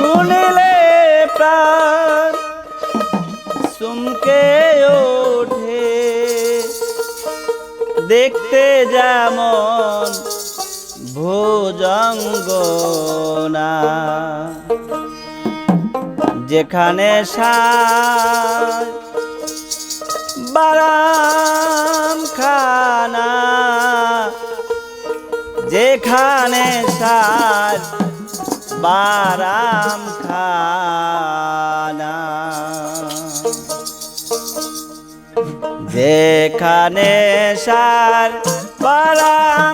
শুনিলে প্রাণ চমকে ওঠে। দেখতে যেমন ভোজঙ্গনা। যেখানে বারাম খানা যেখানে সার বারাম খানা। যেখানে সার বারাম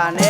Canela.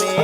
me.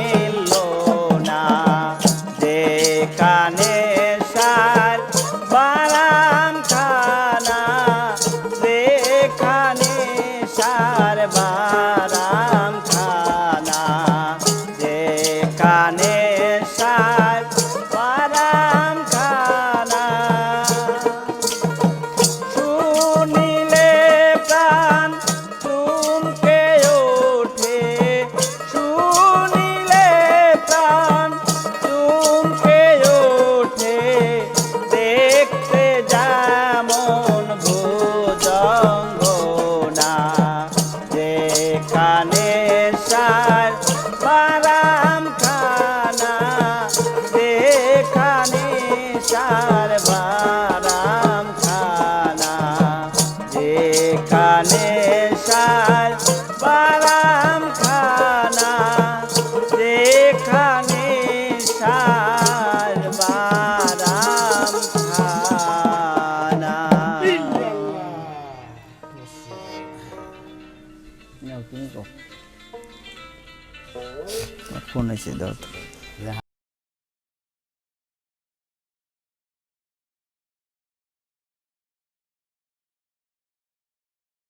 গানের সার Ne yaptığınız o. Bak bu neyse dört.